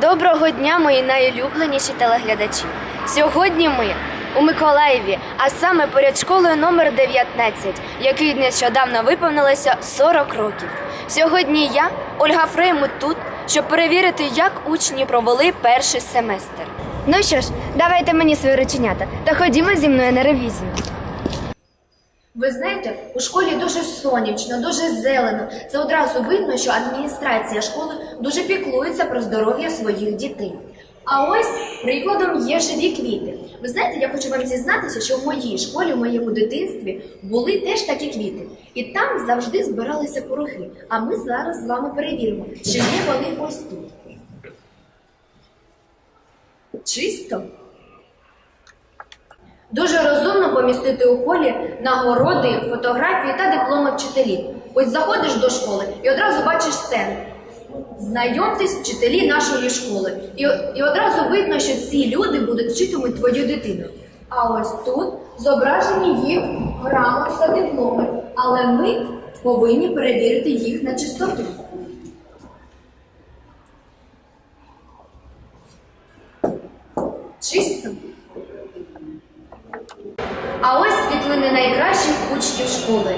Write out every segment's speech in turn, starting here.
Доброго дня, мої найулюбленіші телеглядачі. Сьогодні ми у Миколаєві, а саме поряд школою номер 19, якій нещодавно виповнилося 40 років. Сьогодні я, Ольга Фреймут, тут, щоб перевірити, як учні провели перший семестр. Ну що ж, давайте мені свої рученята та ходімо зі мною на ревізію. Ви знаєте, у школі дуже сонячно, дуже зелено. Це одразу видно, що адміністрація школи дуже піклується про здоров'я своїх дітей. А ось прикладом є живі квіти. Ви знаєте, я хочу вам зізнатися, що в моїй школі, в моєму дитинстві, були теж такі квіти. І там завжди збиралися порохи. А ми зараз з вами перевіримо, чи є вони ось тут. Чисто? Дуже розумно помістити у холі нагороди, фотографії та дипломи вчителів. Ось заходиш до школи і одразу бачиш стенд. Знайомтесь вчителі нашої школи. І, і одразу видно, що ці люди будуть вчитимуть твою дитину. А ось тут зображені їх грамоти та дипломи, але ми повинні перевірити їх на чистоту. Чисто. А ось світлини найкращих учнів школи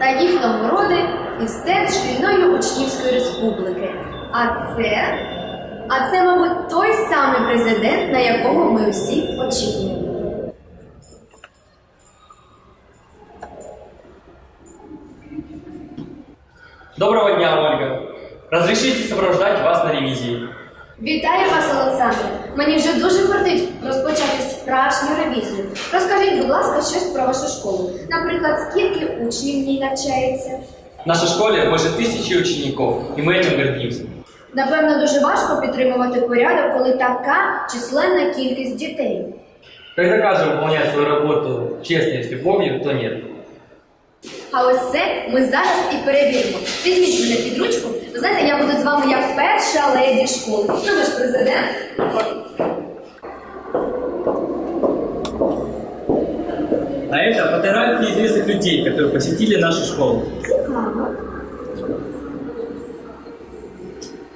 та їх нагороди і стенд шкільної учнівської республіки. А це, а це, мабуть, той самий президент, на якого ми всі очікуємо. Доброго дня, Ольга. Разрешите сопровождать вас на ревизии. Вітаю вас, Олександр! Мені вже дуже кортить розпочати будь ласка, щось про вашу школу. Наприклад, скільки учнів в ній навчається? В нашей школе больше тысячи учеников, и мы этим гордимся. Напевно, дуже важко підтримувати порядок, коли така численна кількість дітей. Когда каждый выполняет свою работу честно и с любовью, то нет. А ось це ми зараз і перевіримо. Візьміть мене під ручку. Ви знаєте, я буду з вами як перша леді школи. Ну ви ж президент. А это фотографии известных людей, которые посетили нашу школу. Цікаво.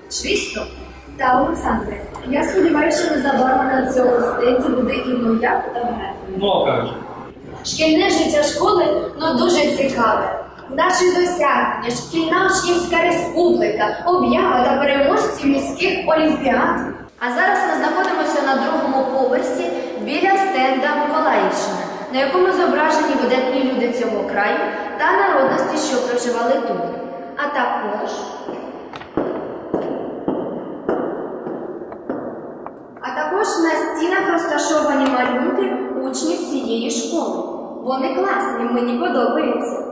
Чисто. Та Олександре, я сподіваюся, що незабаром на цьому стенді буде і моя фотографія. Ну а как же? Шкільне життя школи ну дуже цікаве. Наші досягнення, шкільна учнівська республіка, об'ява та переможці міських олімпіад. А зараз ми знаходимося на другому поверсі біля стенда Миколаївщина, на якому зображені видатні люди цього краю та народності, що проживали тут. А також А також на стінах розташовані малюнки учнів цієї школи. Вони класні, мені подобаються.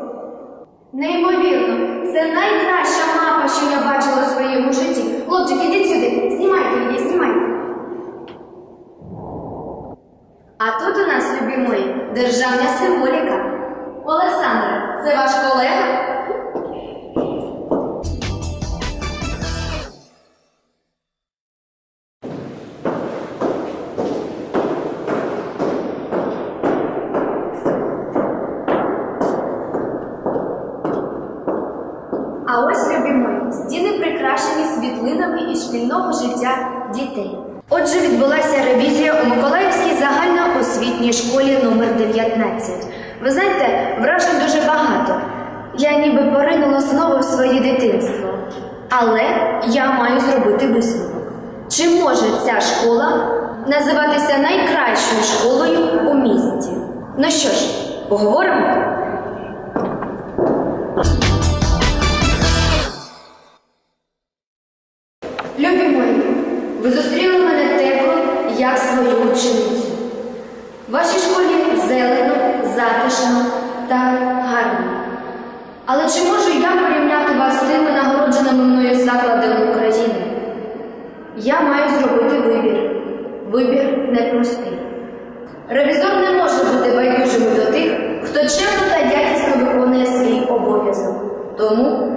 Неймовірно, це найкраща мапа, що я бачила у своєму житті. Хлопчик, ідіть сюди, знімайте її, знімайте. Із шкільного життя дітей. Отже, відбулася ревізія у Миколаївській загальноосвітній школі номер 19. Ви знаєте, вражень дуже багато. Я ніби поринула знову в своє дитинство. Але я маю зробити висновок. Чи може ця школа називатися найкращою школою у місті? Ну що ж, поговоримо? Любі мої, ви зустріли мене тепло, як свою ученицю. В вашій школі зелено, затишно та гарно. Але чи можу я порівняти вас з тими нагородженими мною закладами України? Я маю зробити вибір. Вибір непростий. Ревізор не може бути байдужим до тих, хто чемно та якісно виконує свій обов'язок. Тому